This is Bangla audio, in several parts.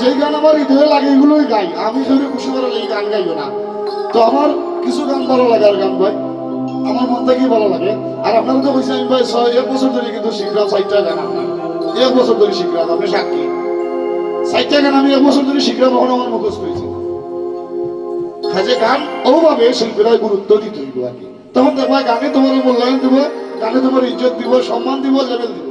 যে গান আমার হৃদয়ে লাগে, এগুলোই গাই। আমি যদি খুশি করে এই গান গাইও না। তো আমার কিছু গান ভালো লাগে আর গান ভাই। আমার মন থেকেই ভালো লাগে। আর আপনারা তো বলছেন, ভাই, ছয়, এক বছর ধরে কিন্তু শিখলাম সাইটটা গান আপনার। এক বছর ধরে শিখলাম আপনি সাক্ষী? সাইটটা গান আমি এক বছর ধরে শিখলাম তখন আমার মুখস্থ হয়েছে। কাজে গান ওভাবে শিল্পীরা গুরুত্ব দিতে হইব আর কি। তখন দেখবা গানে তোমার মূল্যায়ন দিব, গানে তোমার ইজ্জত দিব, সম্মান দিব লেভেল দিব।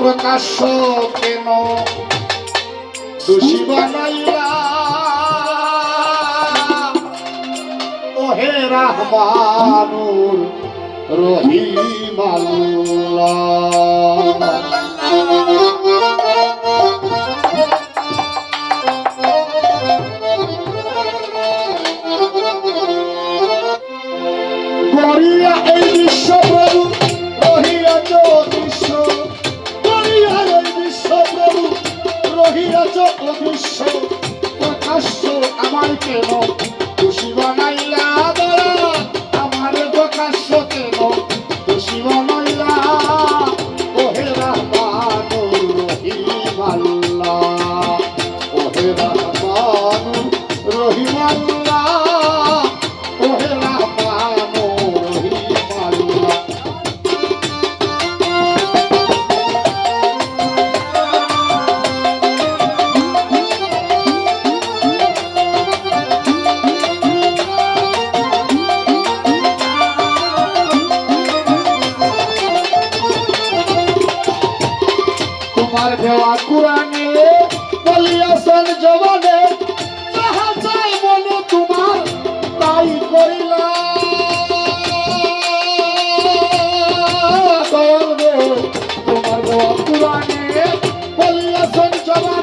প্রকাশ্য কেন? দোষী বানাইয়া ওহে রাহমানুর রহিম গড়িয়া এই বিশ্ব রহিয়াছ অদৃশ্য প্রকাশ্য আমার কেন দেওয়া কোরআনে বলিয়াছেন জবানে, যাহা চাই মনে তোমার, তাই করিলা তোমার দেওয়া কোরআনে বলিয়াছেন জবানে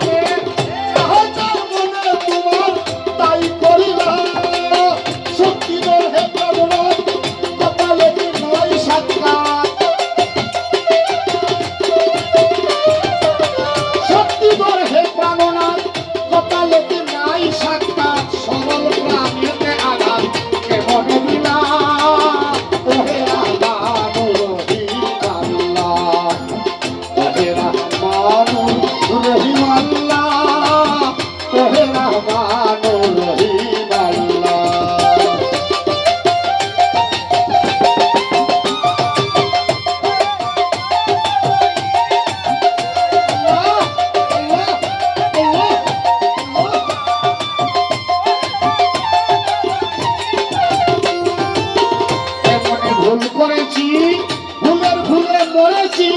মরেছি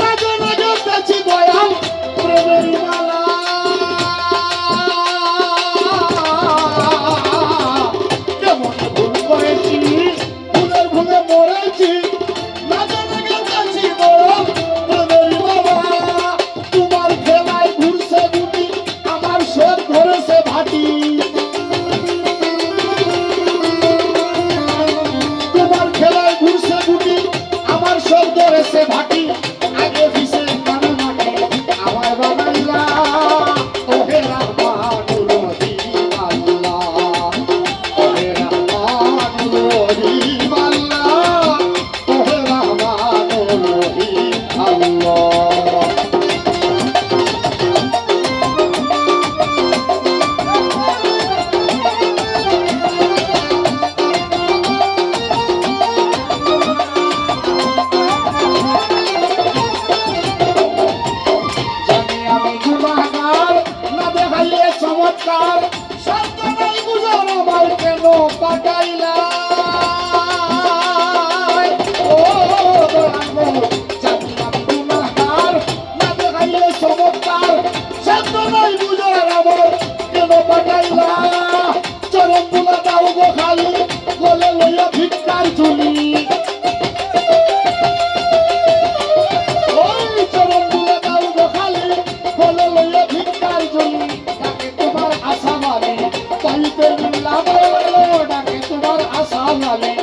নাজো নাজো পেছি দয়াল প্রেমের মালা। কেমন ভুল করেছি, ভুলের ভুলে মরেছি। নাজো নাজো পেছি দয়াল প্রেমের মালা। তোমার খেলায় ঘুরছে গুটি আমার সব ধরেছে ভাটি। তোমার